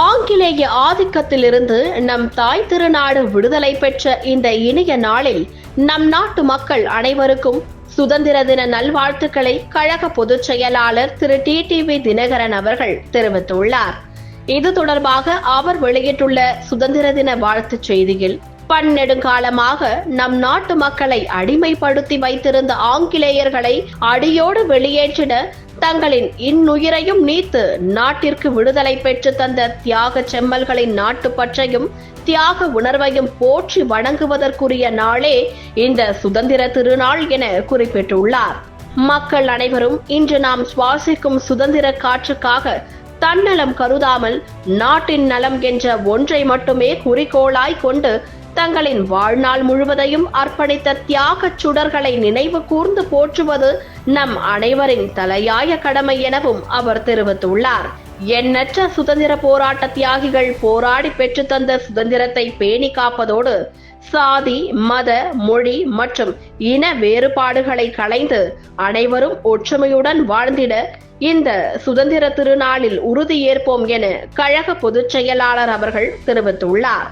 ஆங்கிலேய ஆதிக்கத்திலிருந்து நம் தாய் திருநாடு விடுதலை பெற்ற இந்த இனிய நாளில் நம் நாட்டு மக்கள் அனைவருக்கும் சுதந்திர தின நல்வாழ்த்துக்களை கழக பொதுச் செயலாளர் திரு டி டிவி தினகரன் அவர்கள் தெரிவித்துள்ளார். இது தொடர்பாக அவர் வெளியிட்டுள்ள சுதந்திர தின வாழ்த்துச் செய்தியில் பன்னெடுங்காலமாக நம் நாட்டு மக்களை அடிமைப்படுத்தி வைத்திருந்த ஆங்கிலேயர்களை அடியோடு வெளியேற்றிட தங்களின் இன்னுயிரையும் நீத்து நாட்டிற்கு விடுதலை பெற்று தந்த தியாக செம்மல்களின் நாட்டுப்பற்றையும் தியாக உணர்வையும் போற்றி வணங்குவதற்குரிய நாளே இந்த சுதந்திர திருநாள் என குறிப்பிட்டுள்ளார். மக்கள் அனைவரும் இன்று நாம் சுவாசிக்கும் சுதந்திர காற்றுக்காக தன்னலம் கருதாமல் நாட்டின் நலம் என்ற ஒன்றை மட்டுமே குறிக்கோளாய் கொண்டு தங்களின் வாழ்நாள் முழுவதையும் அர்ப்பணித்த தியாகச் சுடர்களை நினைவு கூர்ந்து போற்றுவது நம் அனைவரின் தலையாய கடமை எனவும் அவர் தெரிவித்துள்ளார். எண்ணற்ற சுதந்திர போராட்ட தியாகிகள் போராடி பெற்று தந்த சுதந்திரத்தை பேணி காப்பதோடு சாதி மத மொழி மற்றும் இன வேறுபாடுகளை களைந்து அனைவரும் ஒற்றுமையுடன் வாழ்ந்திட இந்த சுதந்திர திருநாளில் உறுதியேற்போம் என கழக பொதுச் செயலாளர் அவர்கள் தெரிவித்துள்ளார்.